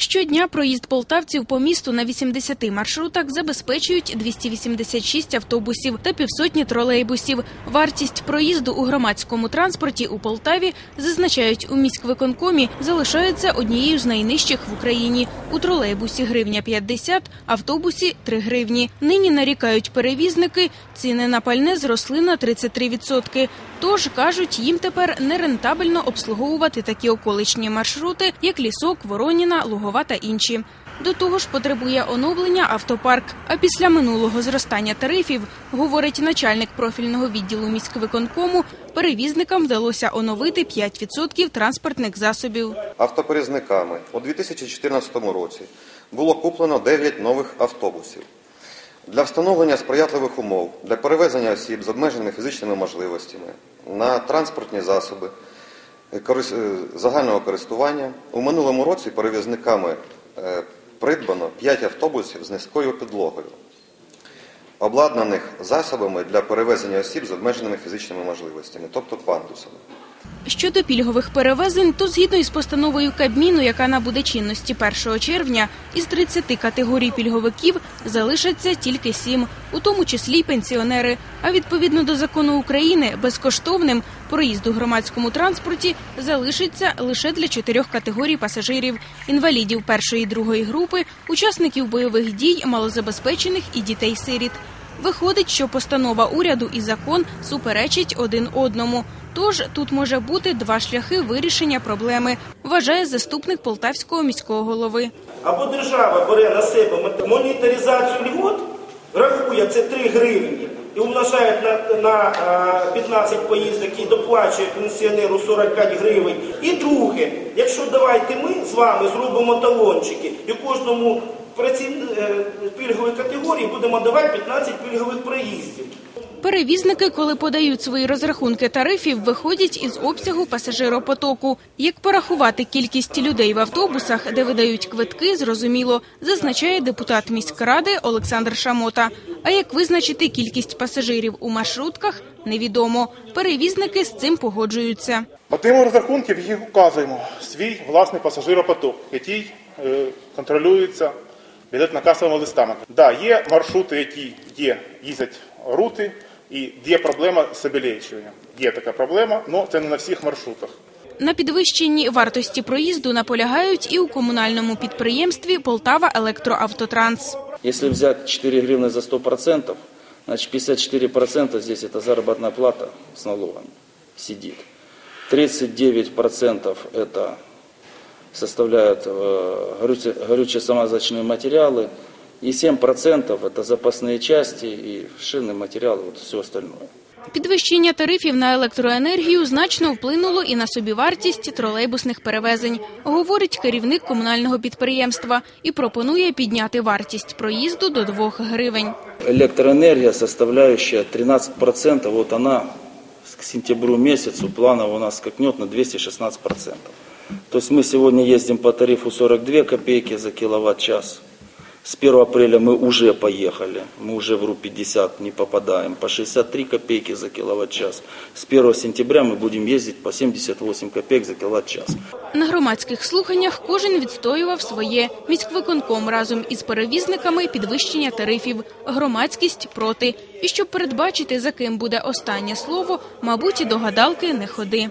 Щодня проїзд полтавців по місту на 80 маршрутах забезпечують 286 автобусів та півсотні тролейбусів. Вартість проїзду у громадському транспорті у Полтаві зазначають у міськвиконкомі, залишається однією з найнижчих в Україні. У тролейбусі гривня 50, автобусі 3 гривні. Нині нарікають перевізники. Ціни на пальне зросли на 33%. Тож кажуть, їм тепер нерентабельно обслуговувати такі околичні маршрути, як лісок, Вороніна, Лугова та інші. До того ж, потребує оновлення автопарк. А після минулого зростання тарифів, говорить начальник профільного відділу міськвиконкому, перевізникам вдалося оновити 5% транспортних засобів. Автоперевізниками у 2014 році було куплено 9 нових автобусів. Для встановлення сприятливих умов для перевезення осіб з обмеженими фізичними можливостями на транспортні засоби загального користування у минулому році перевізниками е, придбано 5 автобусів з низькою підлогою, обладнаних засобами для перевезення осіб з обмеженими фізичними можливостями, тобто пандусами. Щодо пільгових перевезень, то згідно із постановою Кабміну, яка набуде чинності 1 червня, із 30 категорій пільговиків залишаться тільки 7, у тому числі й пенсіонери. А відповідно до закону України, безкоштовним проїзд у громадському транспорті залишиться лише для чотирьох категорій пасажирів: інвалідів першої і другої групи, учасників бойових дій, малозабезпечених і дітей-сиріт. Виходить, що постанова уряду і закон суперечать один одному. Тож тут може бути два шляхи вирішення проблеми, вважає заступник полтавського міського голови. Або держава бере на себе мон- моніторизацію льгот, рахує це 3 гривні і умножають на, на 15 поїздок і доплачує пенсіонеру 45 гривень. І друге, якщо давайте ми з вами зробимо талончики і кожному праців... е, пільгової категорії будемо давати 15 пільгових проїздів. Перевізники, коли подають свої розрахунки тарифів, виходять із обсягу пасажиропотоку. Як порахувати кількість людей в автобусах, де видають квитки, зрозуміло, зазначає депутат міськради Олександр Шамота. А як визначити кількість пасажирів у маршрутках, невідомо. Перевізники з цим погоджуються. Отримуємо розрахунків, їх указуємо свій власний пасажиропоток, який е, контролюється білетно-касовими листами. Да, є маршрути, які є, їздять рути, і є проблема з обілечуванням. Є така проблема, але це не на всіх маршрутах. На підвищенні вартості проїзду наполягають і у комунальному підприємстві Полтава Електроавтотранс. Если взять 4 гривны за 100%, значит 54% здесь это заработная плата с налогами сидит. 39% это составляют э, горюче- горюче-самозачные материалы. И 7% это запасные части и шины, материалы, вот все остальное. Підвищення тарифів на електроенергію значно вплинуло і на собівартість тролейбусних перевезень, говорить керівник комунального підприємства і пропонує підняти вартість проїзду до 2 гривень. Электроэнергия, составляющая 13%, вот она к сентябрю месяцу планово у нас скакнет на 216%. То есть мы сегодня ездим по тарифу 42 копейки за киловатт-час. С 1 апреля мы уже поехали, мы уже в РУ-50 не попадаем, по 63 копейки за киловатт-час. С 1 сентября мы будем ездить по 78 копеек за киловатт-час. На громадських слуханнях кожен відстоював своє. Міськвиконком разом із перевізниками підвищення тарифів, громадськість проти. І щоб передбачити, за ким буде останнє слово, мабуть, і до гадалки не ходи.